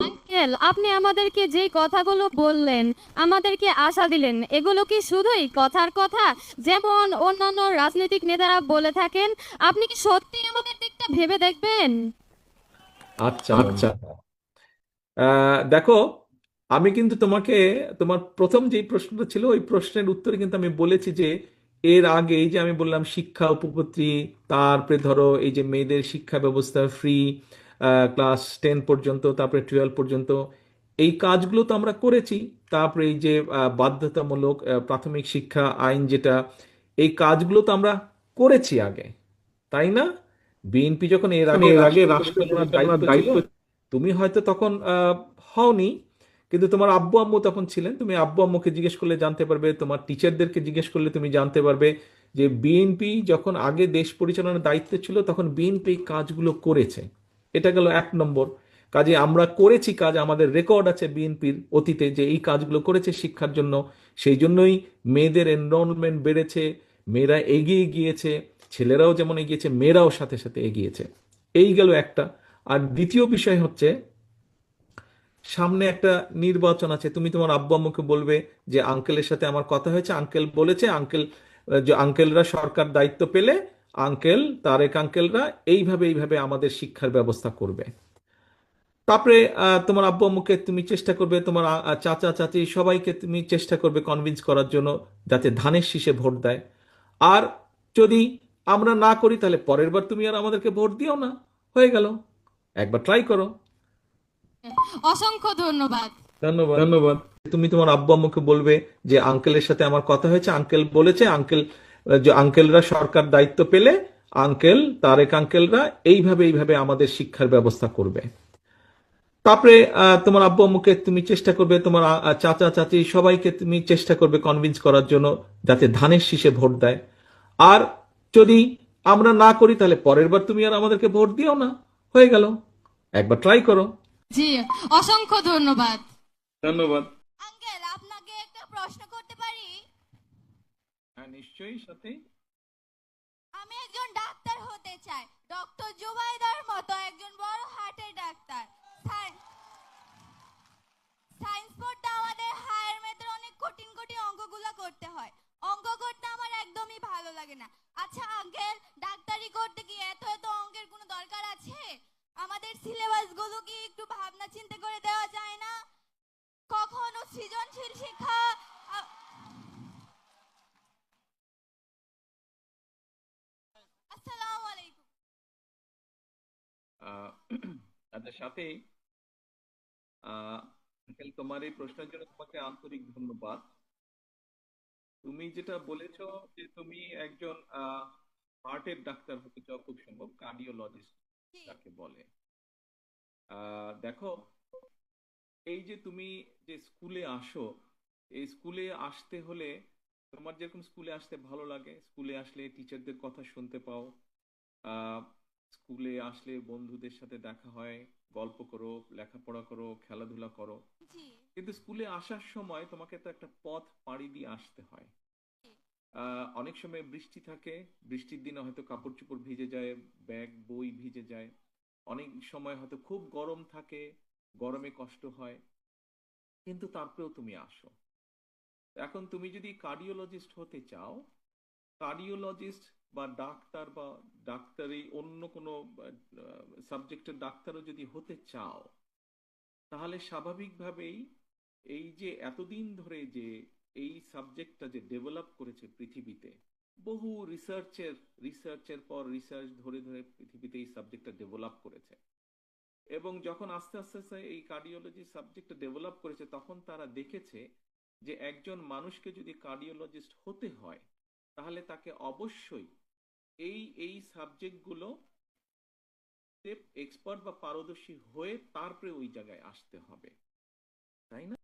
Uncle, আপনি আমাদেরকে যেই কথাগুলো বললেন, আমাদেরকে আশা দিলেন, এগুলো কি শুধুই কথার কথা? যেমন অন্যান্য রাজনৈতিক নেতারা বলে থাকেন, আপনি কি সত্যি আমাদের দিকটা ভেবে দেখবেন? আচ্ছা আচ্ছা। দেখো, আমি কিন্তু তোমাকে, তোমার প্রথম যেই প্রশ্নটা ছিল, ওই প্রশ্নের উত্তরে কিন্তু আমি বলেছি যে, এর আগে এই যে আমি বললাম শিক্ষা উপপত্তি, তারপরে ধরো এই যে মেয়েদের শিক্ষা ব্যবস্থা ফ্রি ক্লাস টেন পর্যন্ত তারপরে টুয়েলভ পর্যন্ত। এই কাজগুলো তো আমরা করেছি। তারপরে এই যে বাধ্যতামূলক প্রাথমিক শিক্ষা আইন যেটা এই কাজগুলো তো আমরা করেছি আগে। তাই না? বিএনপি যখন এর আগে আগে দায়িত্ব তুমি হয়তো তখন আহ, হওনি। কিন্তু তোমার আব্বু আম্মু তখন ছিলেন। তুমি আব্বু আম্মুকে জিজ্ঞেস করলে জানতে পারবে তোমার টিচারদেরকে জিজ্ঞেস করলে তুমি জানতে পারবে যে বিএনপি যখন আগে দেশ পরিচালনার দায়িত্ব ছিল তখন বিএনপি কাজগুলো করেছে। এটা গেল এক নম্বর। কাজে আমরা করেছি কাজ, আমাদের রেকর্ড আছে বিএনপির অতীতে যে এই কাজগুলো করেছে শিক্ষার জন্য। সেই জন্যই মেয়েদের এনরোলমেন্ট বেড়েছে, মেয়েরা এগিয়ে গিয়েছে, ছেলেরাও যেমন এগিয়েছে, মেয়েরাও সাথে সাথে এগিয়েছে। এই গেল একটা। আর দ্বিতীয় বিষয় হচ্ছে, সামনে একটা নির্বাচন আছে। তুমি তোমার আব্বু আম্মুকে বলবে যে, আঙ্কেলের সাথে আমার কথা হয়েছে। আঙ্কেল বলেছে, আঙ্কেল, যে আঙ্কেলরা সরকার দায়িত্ব পেলে আঙ্কেল তারেক আঙ্কেলরা এইভাবে এইভাবে আমাদের শিক্ষার ব্যবস্থা করবে। তারপরে তোমার আব্বু আম্মুকে তুমি চেষ্টা করবে তোমার চাচা চাচি সবাইকে তুমি চেষ্টা করবে কনভিন্স করার জন্য যাতে ধানের শীষে ভোট দেয়। আর যদি আমরা না করি তাহলে পরের বার তুমি আর আমাদেরকে ভোট দিও না। হয়ে গেল। একবার ট্রাই করো। অসংখ্য ধন্যবাদ। ধন্যবাদ। ধন্যবাদ। তুমি তোমার আব্বু আম্মুকে বলবে যে আঙ্কেলের সাথে আমার কথা হয়েছে। আঙ্কেল বলেছে আঙ্কেল আঙ্কেলরা সরকার দায়িত্ব পেলে আঙ্কেল তারেক আঙ্কেলরা এইভাবে এইভাবে আমাদের শিক্ষার ব্যবস্থা করবে। তারপরে আহ, তোমার আব্বু আম্মুকে তুমি চেষ্টা করবে তোমার চাচা চাচি সবাইকে তুমি চেষ্টা করবে কনভিন্স করার জন্য যাতে ধানের শীষে ভোট দেয়। আর যদি আমরা না করি তাহলে পরের বার তুমি আর আমাদেরকে ভোট দিও না। হয়ে গেল। একবার ট্রাই করো। জি অসংখ্য ধন্যবাদ। ধন্যবাদ আঙ্কেল আপনাকে একটা প্রশ্ন করতে পারি হ্যাঁ নিশ্চয়ই সাথে। আমি একজন ডাক্তার হতে চাই। ডক্টর জুবাইদার মতো একজন বড় হার্টের ডাক্তার। সায়েন্স পড়তে আমাদের হায়ার মেথের অনেক কঠিন কঠিন অঙ্কগুলো করতে হয়। অঙ্ক করতে আমার একদমই ভালো লাগে না। আচ্ছা আঙ্কেল, ডাক্তারি করতে কি এত এত অঙ্কের কোনো দরকার আছে? আমাদের সিলেবাসগুলো কি একটু ভাবনা চিন্তা করে দেওয়া যায় না? কখনো সৃজনশীল শিক্ষা আচ্ছা সাথে আহ, তোমার এই প্রশ্নের জন্য তোমাকে আন্তরিক ধন্যবাদ। তুমি যেটা বলেছ যে তুমি একজন হার্টের ডাক্তার হতে চাও খুব সম্ভব কার্ডিওলজিস্ট যাকে বলে। দেখো এই যে তুমি যে স্কুলে আসো এই স্কুলে আসতে হলে তোমার যেরকম স্কুলে আসতে ভালো লাগে স্কুলে আসলে টিচারদের কথা শুনতে পাও। আহ, স্কুলে আসলে বন্ধুদের সাথে দেখা হয় গল্প করো লেখাপড়া করো খেলাধুলা করো। কিন্তু স্কুলে আসার সময় তোমাকে তো একটা পথ পাড়ি দিয়ে আসতে হয়। অনেক সময় বৃষ্টি থাকে বৃষ্টির দিনে হয়তো কাপড় চোপড় ভিজে যায় ব্যাগ বই ভিজে যায়। অনেক সময় হয়তো খুব গরম থাকে গরমে কষ্ট হয়। কিন্তু তারপরেও তুমি আসো। এখন তুমি যদি কার্ডিওলজিস্ট হতে চাও কার্ডিওলজিস্ট বা ডাক্তার বা ডাক্তারি অন্য কোনো সাবজেক্টের ডাক্তারও যদি হতে চাও, তাহলে স্বাভাবিকভাবেই এই যে এতদিন ধরে যে এই সাবজেক্টটা যে ডেভেলপ করেছে পৃথিবীতে, বহু রিসার্চের রিসার্চের পর রিসার্চ ধরে ধরে পৃথিবীতে এই সাবজেক্টটা ডেভেলপ করেছে। এবং যখন আস্তে আস্তে আস্তে এই কার্ডিওলজি সাবজেক্টটা ডেভেলপ করেছে, তখন তারা দেখেছে যে একজন মানুষকে যদি কার্ডিওলজিস্ট হতে হয় তাহলে তাকে অবশ্যই এই এই সাবজেক্টগুলো এক্সপার্ট বা পারদর্শী হয়ে তারপরে ওই জায়গায় আসতে হবে। তাই না?